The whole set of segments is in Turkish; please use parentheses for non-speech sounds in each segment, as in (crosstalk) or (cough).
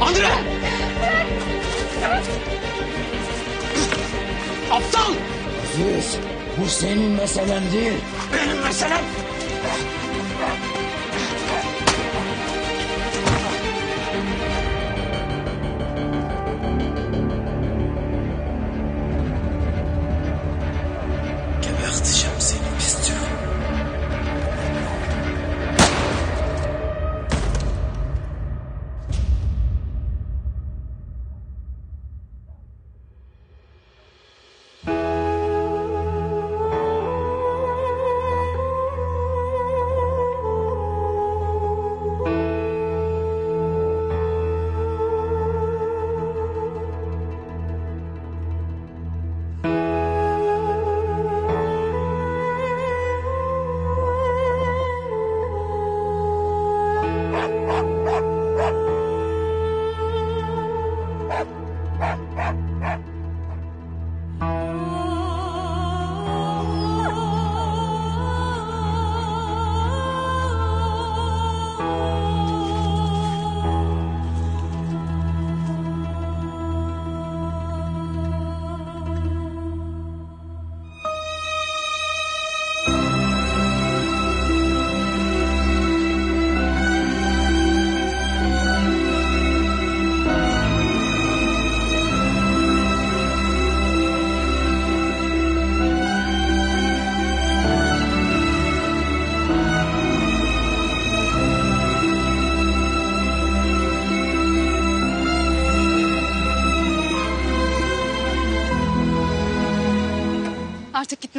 Andre! Aptal! Aziz, bu senin meselen değil. Benim meselem!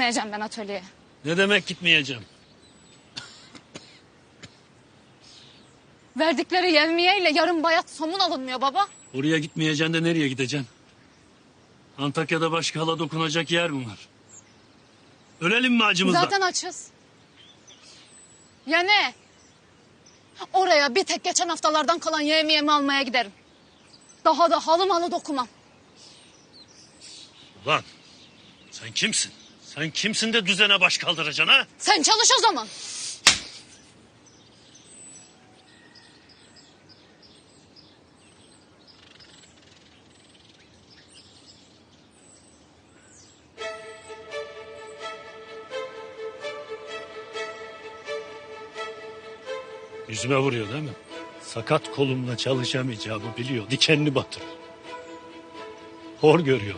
Gitmeyeceğim ben atölyeye. Ne demek gitmeyeceğim? Verdikleri yevmiyeyle yarım bayat somun alınmıyor baba. Oraya gitmeyeceksin de nereye gideceksin? Antakya'da başka hala dokunacak yer mi var? Ölelim mi acımızdan? Zaten açız. Ya ne? Oraya bir tek geçen haftalardan kalan yevmiyemi almaya giderim. Daha da halı malı dokumam. Ulan sen kimsin? Sen kimsin de düzene baş kaldıracaksın ha? Sen çalış o zaman. Yüzüme vuruyor değil mi? Sakat kolumla çalışamayacağımı biliyor. Dikenini batır. Hor görüyor.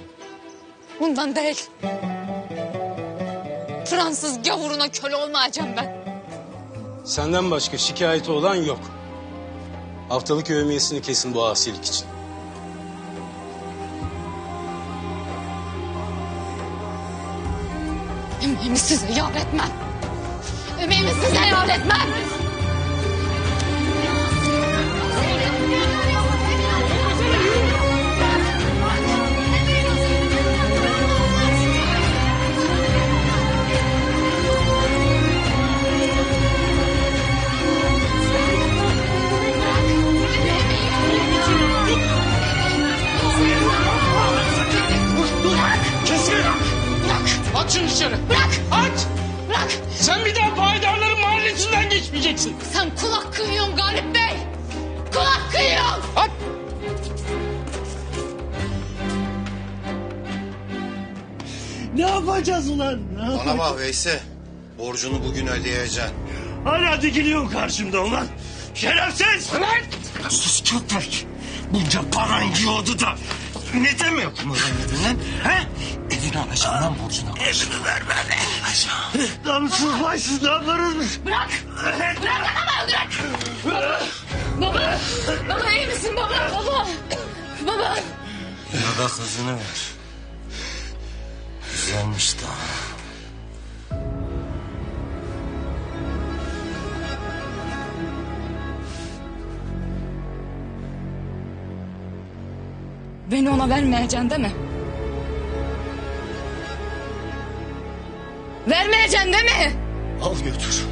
Bundan değil. Fransız gavuruna köle olmayacağım ben. Senden başka şikayeti olan yok. Haftalık övmiyesini kesin bu asilik için. Emeğimi size yar etmem. Emeğimi size yar etmem. Yapacağız ulan? Ne Bana yapacağız? bak Veysi. Borcunu bugün ödeyeceksin. Hala dikiliyorsun karşımda ulan. Şerefsiz! Lan! Sus köpek. Bunca paran yiyordu da. Neden mi öğrenmedin lan? He? Evini alacağım lan borcunu. Evini ver bana. Namussuz baysız ne yaparız? Bırak. Bırak adamı bırak. Baba. Baba iyi misin baba? Baba. Baba. Ya da kızını ver. Ona vermeyeceksin değil mi? Vermeyeceksin değil mi? Al götür.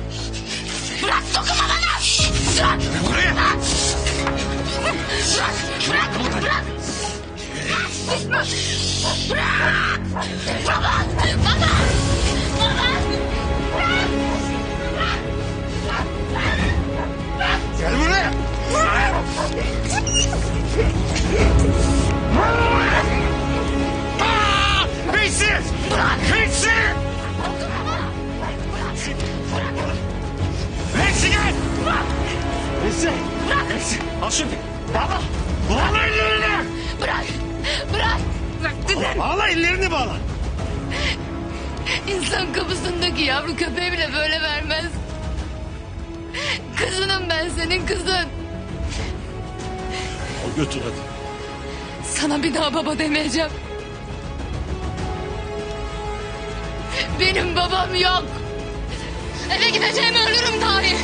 Bırak dokunma bana. Bırak. Buraya. Bırak. Bırak. Bırak. Bırak. Bırak. Baba. Baba. Baba. Dedim. Bağla ellerini bağla. İnsan kapısındaki yavru köpeği bile böyle vermez. Kızınım ben senin kızın. Al götür hadi. Sana bir daha baba demeyeceğim. Benim babam yok. Eve gideceğim ölürüm dahi.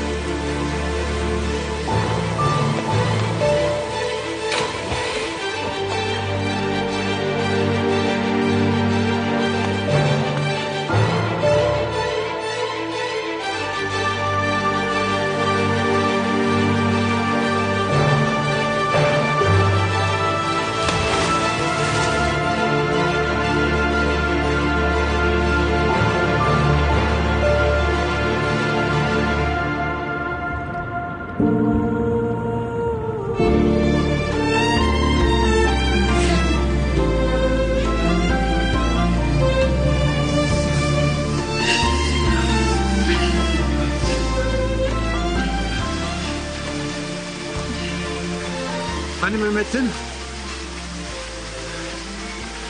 Hani Mehmet'in?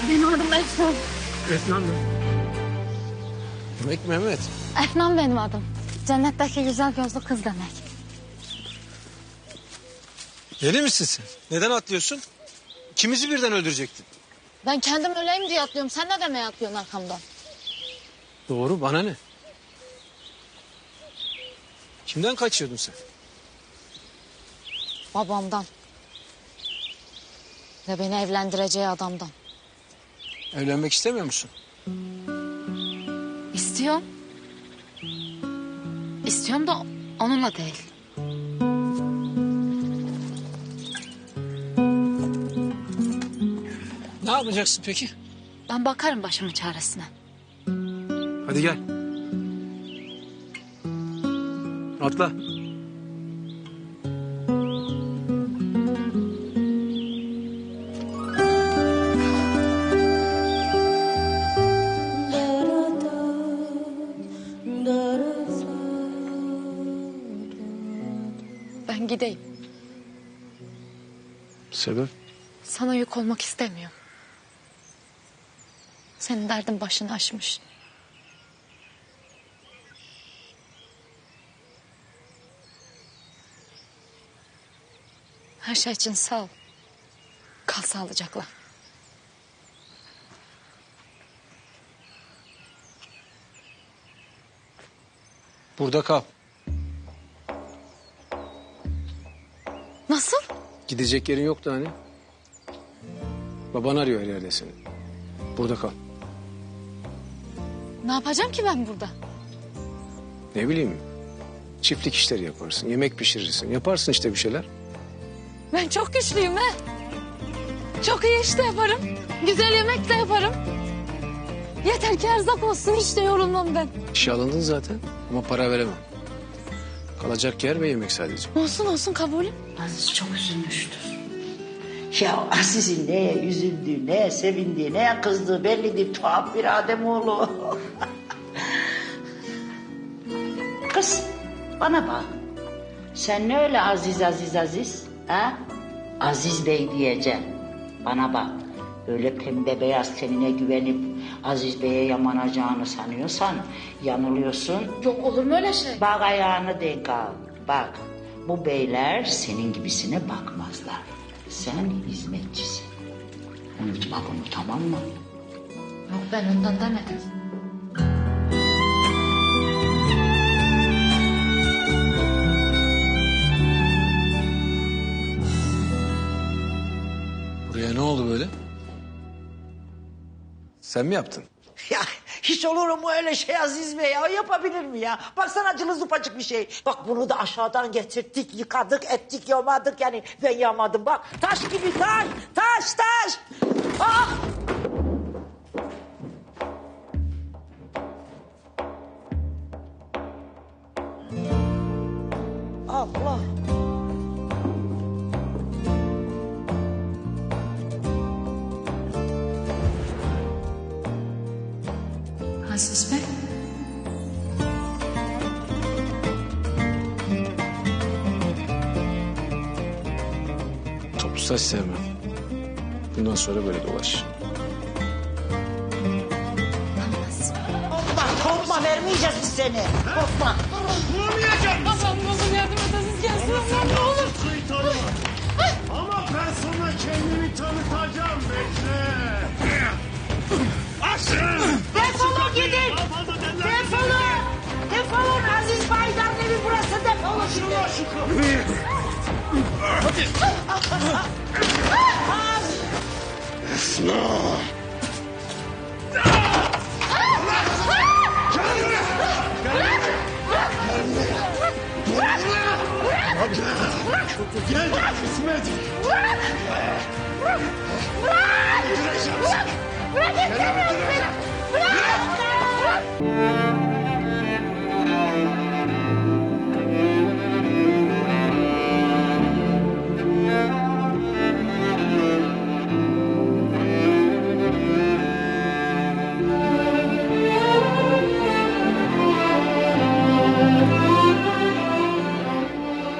Benim adım Efnan. Efnan mı? Demek Mehmet. Efnan benim adım. Cennetteki güzel gözlü kız demek. Deli misin sen? Neden atlıyorsun? İkimizi birden öldürecektin. Ben kendim öleyim diye atlıyorum. Sen ne demeye atlıyorsun arkamdan? Doğru bana ne? Kimden kaçıyordun sen? Babamdan. Ve beni evlendireceği adamdan. Evlenmek istemiyor musun? İstiyorum. İstiyorum da onunla değil. Ne yapacaksın peki? Ben bakarım başımın çaresine. Hadi gel. Atla. Gideyim. Sebep? Sana yük olmak istemiyorum. Senin derdin başını aşmış. Her şey için sağ ol. Kal sağlıcakla. Burada kal. Nasıl? Gidecek yerin yoktu hani. Baban arıyor her yerde seni. Burada kal. Ne yapacağım ki ben burada? Ne bileyim. Çiftlik işleri yaparsın. Yemek pişirirsin. Yaparsın işte bir şeyler. Ben çok güçlüyüm he. Çok iyi iş de yaparım. Güzel yemek de yaparım. Yeter ki erzak olsun hiç de yorulmam ben. İşe alındın zaten ama para veremem. Kalacak yer ve yemek sadece. Olsun olsun kabulüm. Aziz çok üzülmüştür. Ya Aziz'in neye üzüldüğü, neye sevindiği, neye kızdığı belli değil. Tuhaf bir Ademoğlu. (laughs) Kız bana bak. Sen ne öyle Aziz Aziz Aziz? Ha? Aziz Bey diyeceksin. Bana bak. Öyle pembe beyaz tenine güvenip Aziz Bey'e yamanacağını sanıyorsan yanılıyorsun. Yok olur mu öyle şey? Bak ayağını denk al. Bak bu beyler senin gibisine bakmazlar. Sen hizmetçisin. Unutma bunu tamam mı? Yok ben ondan demedim. Sen mi yaptın? Ya hiç olur mu öyle şey Aziz Bey ya? Yapabilir mi ya? Baksana cılız zupacık bir şey. Bak bunu da aşağıdan getirdik, yıkadık, ettik, yamadık. Yani ben yamadım bak. Taş gibi taş, taş, taş. Ah! Aziz Bey. Saç sevmem. Bundan sonra böyle dolaş. Korkma korkma vermeyeceğiz biz seni. Korkma. Allah'ım ne olur yardım et Aziz gelsin Allah'ım ne olur. Ama ben sana kendimi tanıtacağım bekle. Defolup gidin. Defolun. Defolun Aziz Baydar'ın evi burası. Defolun şimdi. Hadi. Esna. Gel İsmet. Bırak. Bırak. Bırak. Bırak. Bırak. Bırak. Bırak. Bırak. Música